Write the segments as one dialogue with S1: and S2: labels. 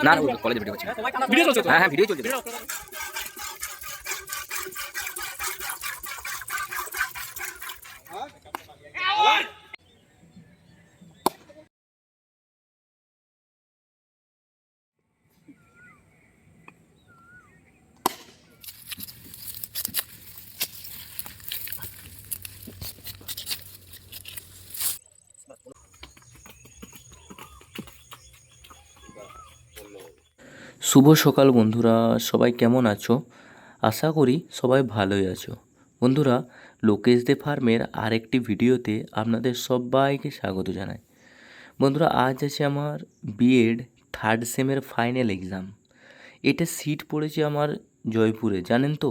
S1: না না কলেজে ভিডিও করছি
S2: ভিডিও চলছে তো?
S1: হ্যাঁ হ্যাঁ ভিডিও চলছে শুভ সকাল বন্ধুরা, সবাই কেমন আছো? আশা করি সবাই ভালোই আছো। বন্ধুরা, লোকেশ দে ফার্মের আরেকটি ভিডিওতে আপনাদের সবাইকে স্বাগত জানাই। বন্ধুরা, আজ আছে আমার বিএড থার্ড সেমের ফাইনাল এক্সাম এটা সিট পড়েছে আমার জয়পুরে, জানেন তো?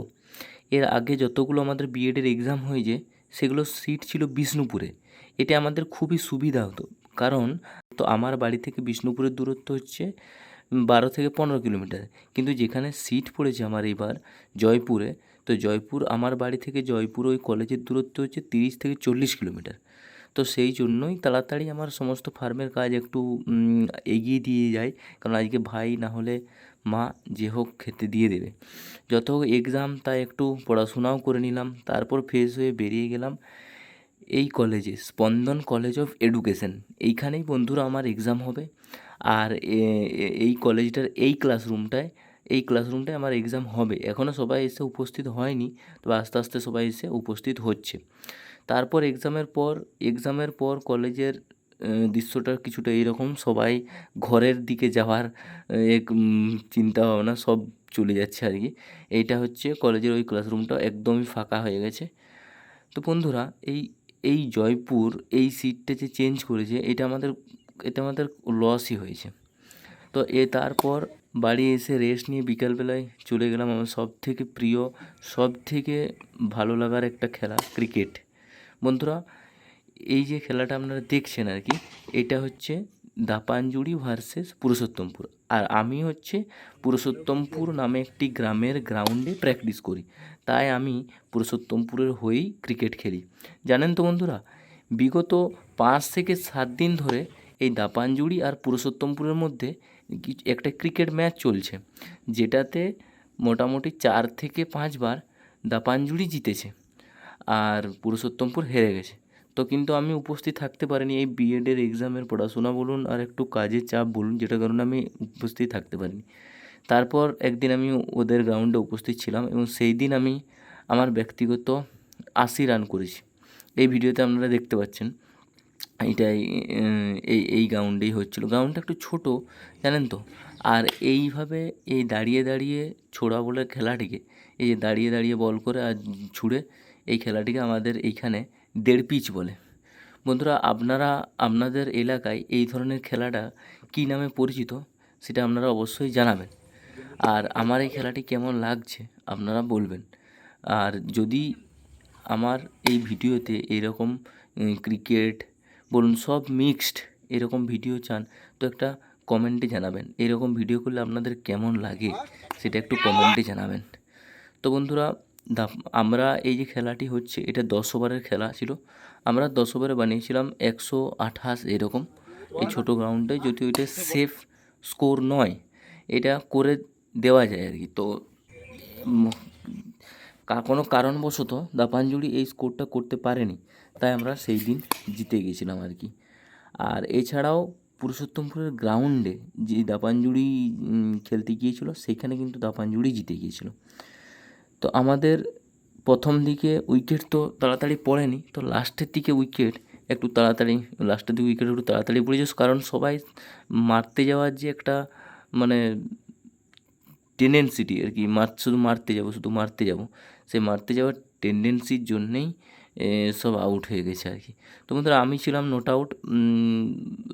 S1: এর আগে যতগুলো আমাদের বিএডের এক্সাম হয়েছে সেগুলো সিট ছিল বিষ্ণুপুরে। এটা আমাদের খুবই সুবিধা হতো। কারণ, তো আমার বাড়ি থেকে বিষ্ণুপুরের দূরত্ব হচ্ছে বারো থেকে পনেরো কিলোমিটার। কিন্তু যেখানে সিট পড়েছে আমার এবার, জয়পুরে, তো জয়পুর, আমার বাড়ি থেকে জয়পুর ওই কলেজের দূরত্ব হচ্ছে তিরিশ থেকে চল্লিশ কিলোমিটার। তো সেই জন্যই তাড়াতাড়ি আমার সমস্ত ফার্মের কাজ একটু এগিয়ে দিয়ে যায় কারণ আজকে ভাই না হলে মা যে হোক খেতে দিয়ে দেবে। যত হোক এক্সাম তাই একটু পড়াশোনাও করে নিলাম। তারপর ফ্রেশ হয়ে বেরিয়ে গেলাম। এই কলেজে, স্পন্দন কলেজ অফ এডুকেশন। এইখানেই বন্ধুরা আমার এক্সাম হবে। আর এই কলেজটার এই ক্লাসরুমটায় এই ক্লাসরুমটায় আমার এক্সাম হবে। এখনও সবাই এসে উপস্থিত হয়নি, তবে আস্তে আস্তে সবাই এসে উপস্থিত হচ্ছে। তারপর এক্সামের পর এক্সামের পর কলেজের দৃশ্যটা কিছুটা এইরকম। সবাই ঘরের দিকে যাওয়ার এক চিন্তা ভাবনা সব চলে যাচ্ছে আর কি। এইটা হচ্ছে কলেজের ওই ক্লাসরুমটা একদমই ফাঁকা হয়ে গেছে। তো বন্ধুরা, এই এই জয়পুর এই সিটটা যে চেঞ্জ করেছে, এটা আমাদের এটা আমাদের লসই হয়েছে। তো এ তারপর বাড়ি এসে রেস্ট নিয়ে বিকালবেলায় চলে গেলাম আমার সব থেকে প্রিয় সব থেকে ভালো লাগার একটা খেলা ক্রিকেট বন্ধুরা, এই যে খেলাটা আপনারা দেখছেন আর কি, এটা হচ্ছে দাপাঞ্জুড়ি ভার্সেস পুরুষোত্তমপুর। আর আমি হচ্ছে পুরুষোত্তমপুর নামে একটি গ্রামের গ্রাউন্ডে প্র্যাকটিস করি। তাই আমি পুরুষোত্তমপুরের হয়েই ক্রিকেট খেলি। জানেন তো বন্ধুরা, বিগত পাঁচ থেকে সাত দিন ধরে এই দাপাঞ্জুড়ি আর পুরুষোত্তমপুরের মধ্যে একটা ক্রিকেট ম্যাচ চলছে। যেটাতে মোটামুটি চার থেকে পাঁচবার দাপাঞ্জুড়ি জিতেছে। আর পুরুষোত্তমপুর হেরে গেছে। তো কিন্তু আমি উপস্থিত থাকতে পারিনি এই বিএডের এক্সামের পড়াশোনা বলুন আর একটু কাজের চাপ বলুন যেটার কারণে আমি উপস্থিত থাকতে পারিনি। তারপর একদিন আমি ওদের গ্রাউন্ডে উপস্থিত ছিলাম এবং সেই দিন আমি আমার ব্যক্তিগত আশি রান করেছি। এই ভিডিওতে আপনারা দেখতে পাচ্ছেন এইটাই আহ, এই এই গ্রাউন্ডেই হচ্ছিল। গ্রাউন্ডটা একটু ছোট জানেন তো? আর এইভাবে এই দাঁড়িয়ে দাঁড়িয়ে ছোড়া বলে খেলাটিকে এই যে দাঁড়িয়ে দাঁড়িয়ে বল করে আর ছুঁড়ে এই খেলাটিকে আমাদের এইখানে দেড় পিচ বলে। বন্ধুরা, আপনারা, আপনাদের এলাকায় এই ধরনের খেলাটা কী নামে পরিচিত সেটা আপনারা অবশ্যই জানাবেন। আর আমার এই খেলাটি কেমন লাগছে আপনারা বলবেন। আর যদি আমার এই ভিডিওতে এরকম ক্রিকেট বলুন, সব মিক্সড এরকম ভিডিও চান, তো একটা কমেন্টে জানাবেন। এরকম ভিডিও করলে আপনাদের কেমন লাগে সেটা একটু কমেন্টে জানাবেন। তো বন্ধুরা আমরা এই যে খেলাটি হচ্ছে, এটা দশ ওভারের খেলা ছিল। আমরা দশ ওভারে বানিয়েছিলাম একশো আঠাশ এরকম। এই ছোটো গ্রাউন্ডে যদিও এটা সেফ স্কোর নয়, এটা করে দেওয়া যায় আর কি। তো কোনো কারণবশত দাপাঞ্জুড়ি এই স্কোরটা করতে পারেনি। তাই আমরা সেই দিন জিতে গেছিলাম আর কি। আর এছাড়াও পুরুষোত্তমপুরের গ্রাউন্ডে যে দাপাঞ্জুড়ি খেলতে গিয়েছিল, সেখানে কিন্তু দাপাঞ্জুড়ি জিতে গিয়েছিল। তো আমাদের প্রথম দিকে উইকেট তো তাড়াতাড়ি পড়েনি, তো লাস্টের দিকে উইকেট একটু তাড়াতাড়ি লাস্টের দিকে উইকেট একটু তাড়াতাড়ি পড়ে যাচ্ছে। কারণ সবাই মারতে যাওয়ার যে একটা মানে টেন্ডেন্সিটি আর কি, মার, শুধু মারতে যাব, শুধু মারতে যাব, সেই মারতে যাওয়ার টেন্ডেন্সির জন্যেই সব আউট হয়ে গেছে আর কি। তো বন্ধুরা, আমি ছিলাম নোট আউট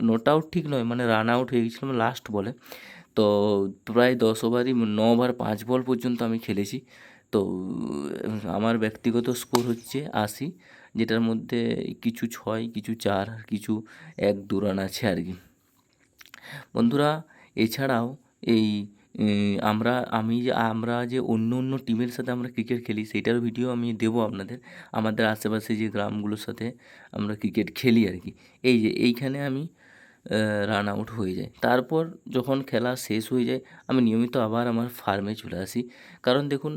S1: নোট আউট ঠিক নয় মানে রান আউট হয়ে গেছিলাম লাস্ট বলে তো প্রায় দশ ওভারই ন ওভার পাঁচ বল পর্যন্ত আমি খেলেছি। তো, আমার ব্যক্তিগত স্কোর হচ্ছে আশি, যেটার মধ্যে কিছু ছয়, কিছু চার কিছু এক দু রান আছে আর কি। বন্ধুরা, এছাড়াও এই আমরা, আমি যে, আমরা যে অন্য অন্য টিমের সাথে আমরা ক্রিকেট খেলি সেটার ভিডিও আমি দেবো আপনাদের। আমাদের আশেপাশে যে গ্রামগুলোর সাথে আমরা ক্রিকেট খেলি আর কি। এই যে, এইখানে আমি রান আউট হয়ে যায় তারপর যখন খেলা শেষ হয়ে যায়, আমি নিয়মিত আবার আমার ফার্মে চলে আসি। কারণ দেখুন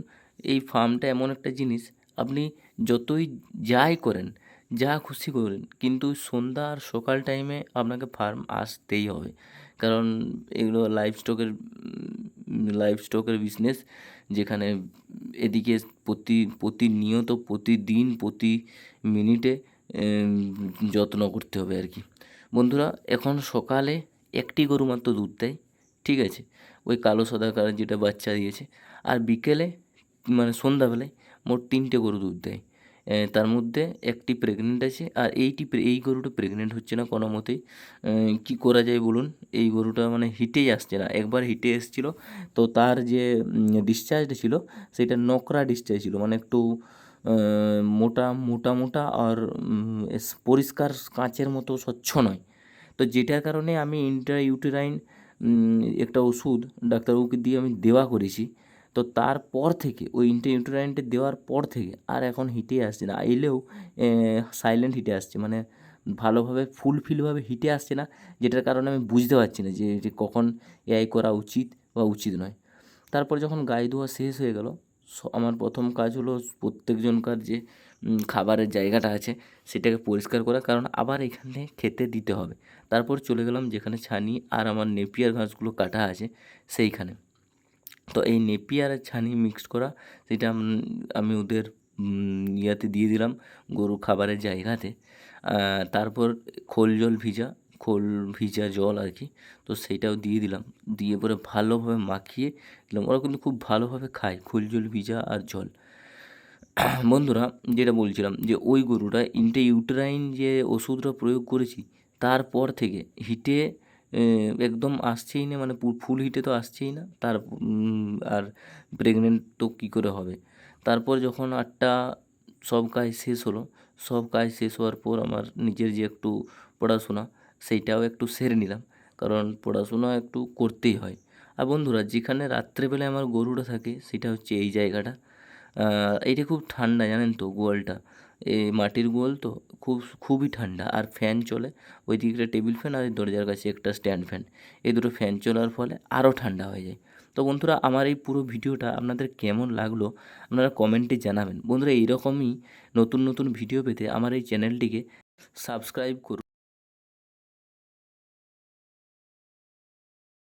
S1: এই ফার্মটা এমন একটা জিনিস, আপনি যতই যাই করেন, যা খুশি করেন, কিন্তু সন্ধ্যা আর সকাল টাইমে আপনাকে ফার্ম আসতেই হবে। কারণ এগুলো লাইভ স্টকের লাইভ স্টকের বিজনেস যেখানে এদিকে প্রতি, প্রতিনিয়ত, প্রতিদিন, প্রতি মিনিটে যত্ন করতে হবে আর কি। বন্ধুরা, এখন সকালে একটি গরু মাত্র দুধ দেয়, ঠিক আছে? ওই কালো সাদা কালার যেটা বাচ্চা দিয়েছে। আর বিকেলে মানে সন্ধ্যাবেলায় মোট তিনটে গরু দুধ দেয়। তার মধ্যে একটি প্রেগনেন্ট আছে আর এইটি এই গরুটা প্রেগনেন্ট হচ্ছে না কোনো মতেই। কি করা যায় বলুন? এই গরুটা মানে হিটেই আসছে না। একবার হিটে এসেছিল, তো তার যে ডিসচার্জটা ছিল, সেটা নকরা ডিসচার্জ ছিল। মানে একটু মোটা মোটা মোটা আর পরিষ্কার কাঁচের মতো স্বচ্ছ নয়। তো যেটার কারণে আমি ইন্টার ইউটেরাইন একটা ওষুধ ডাক্তারবাবুকে দিয়ে আমি দেওয়া করেছি। তো তারপর থেকে, ওই ইন্টার ইউটেরাইনটা দেওয়ার পর থেকে আর এখন হিটে আসছে না। এলেও সাইলেন্ট হিটে আসছে। মানে ভালোভাবে ফুলফিলভাবে হিটে আসছে না, যেটার কারণে আমি বুঝতে পারছি না যে যে কখন এআই করা উচিত বা উচিত নয়। তারপর যখন গায়ে ধোয়া শেষ হয়ে গেল আমার প্রথম কাজ হলো প্রত্যেকজনকার যে খাবারের জায়গাটা আছে, সেটাকে পরিষ্কার করা। কারণ আবার এখানে খেতে দিতে হবে। তারপর চলে গেলাম যেখানে ছানি আর আমার নেপিয়ার ঘাসগুলো কাটা আছে, সেইখানে। তো এই নেপিয়ার আর ছানি মিক্সড করা সেটা আমি ওদের ইয়াতে দিয়ে দিলাম গরু খাবারের জায়গাতে। তারপর খোল জল ভিজা, খোল ভিজা জল আর কি, তো সেইটাও দিয়ে দিলাম। দিয়ে পরে ভালোভাবে মাখিয়ে দিলাম। ওরা কিন্তু খুব ভালোভাবে খায় খোল জল ভিজা আর জল। বন্ধুরা, যেটা বলছিলাম যে ওই গরুটা ইন্টে ইউটেরাইন যে ওষুধটা প্রয়োগ করেছি, তারপর থেকে হিটে একদম আসছেই না মানে ফুল হিটে তো আসছেই না। তার আর প্রেগনেন্ট তো কী করে হবে? তারপর যখন আটটা, সব কাজ শেষ হলো। সব কাজ শেষ হওয়ার পর আমার নিজের যে একটু পড়াশোনা, সেইটাও একটু সেরে নিলাম। কারণ পড়াশোনা একটু করতেই হয়। আর বন্ধুরা, যেখানে রাত্রেবেলায় আমার গরুটা থাকে, সেটা হচ্ছে এই জায়গাটা। এইটা খুব ঠান্ডা, জানেন তো, গোয়ালটা। এই মাটির গোয়াল তো খুব, খুবই ঠান্ডা। আর ফ্যান চলে। ওই দিকটা টেবিল ফ্যান আর দরজার কাছে একটা স্ট্যান্ড ফ্যান এই দুটো ফ্যান চলার ফলে আরও ঠান্ডা হয়ে যায়। তো বন্ধুরা, আমার এই পুরো ভিডিওটা আপনাদের কেমন লাগল আপনারা কমেন্টে জানাবেন। বন্ধুরা, এইরকমই নতুন নতুন ভিডিও পেতে আমার এই চ্যানেলটিকে সাবস্ক্রাইব করুন।